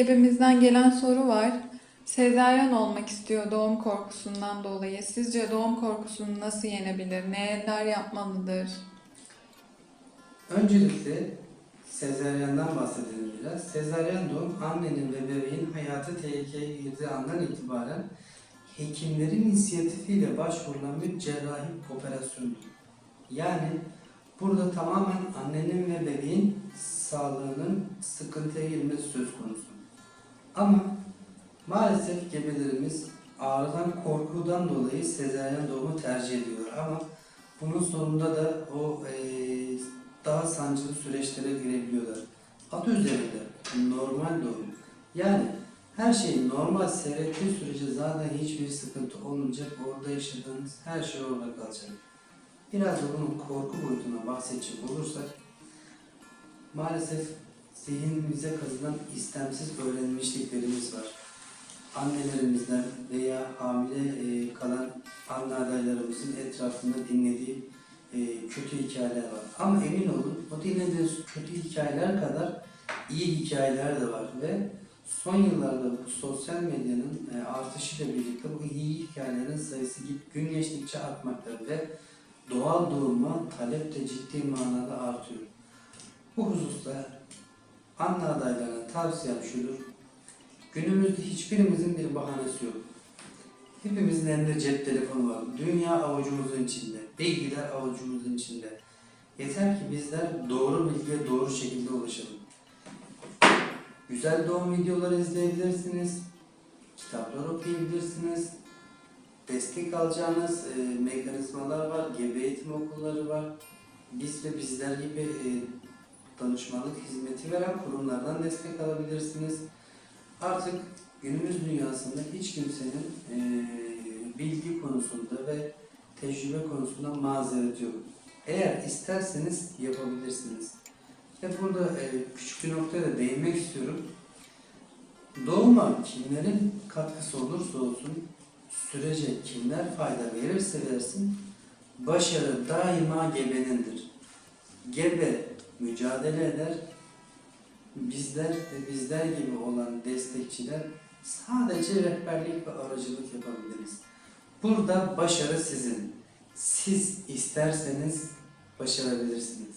gebemizden gelen soru var. Sezaryen olmak istiyor doğum korkusundan dolayı. Sizce doğum korkusunu nasıl yenebilir? Neler yapmalıdır? Öncelikle sezaryendan bahsedelim biraz. Sezaryen doğum annenin ve bebeğin hayatı tehlikeye girdiği andan itibaren hekimlerin inisiyatifiyle başvurulan bir cerrahi operasyondur. Yani burada tamamen annenin ve bebeğin sağlığının sıkıntıya girmesi söz konusu. Ama maalesef gebelerimiz ağrıdan korkudan dolayı sezaryen doğumu tercih ediyor ama bunun sonunda da o eee, daha sancılı süreçlere girebiliyorlar. Adı üzerinde normal doğum. Yani her şey normal seyrettiği sürece zaten hiçbir sıkıntı olmayacak. Orada yaşadığınız her şey orada kalacak. Biraz da bunun korku boyutuna bahsedecek olursak maalesef zihnimize kazınan istemsiz öğrenmişliklerimiz var. Annelerimizden veya hamile e, kalan anne adaylarımızın etrafında dinlediği e, kötü hikayeler var. Ama emin olun o dinlediğiniz kötü hikayeler kadar iyi hikayeler de var ve son yıllarda bu sosyal medyanın e, artışıyla birlikte bu iyi hikayelerin sayısı gün geçtikçe artmakta ve doğal doğuma talep de ciddi manada artıyor. Bu hususta anne adaylarına tavsiyem şudur. Günümüzde hiçbirimizin bir bahanesi yok. Hepimizin elinde cep telefonu var. Dünya avucumuzun içinde. Bilgiler avucumuzun içinde. Yeter ki bizler doğru bilgiye doğru şekilde ulaşalım. Güzel doğum videoları izleyebilirsiniz. Kitaplar okuyabilirsiniz. Destek alacağınız e, mekanizmalar var. Gebe eğitim okulları var. Biz ve bizler gibi e, danışmanlık hizmeti veren kurumlardan destek alabilirsiniz. Artık günümüz dünyasında hiç kimsenin e, bilgi konusunda ve tecrübe konusunda mazeret yok. Eğer isterseniz yapabilirsiniz. Ve burada e, küçük bir noktaya da değinmek istiyorum. Doğuma kimlerin katkısı olursa olsun, sürece kimler fayda verirse versin, başarı daima gebenindir. Gebe mücadele eder, bizler ve bizler gibi olan destekçiler sadece rehberlik ve aracılık yapabiliriz. Burada başarı sizin. Siz isterseniz başarabilirsiniz.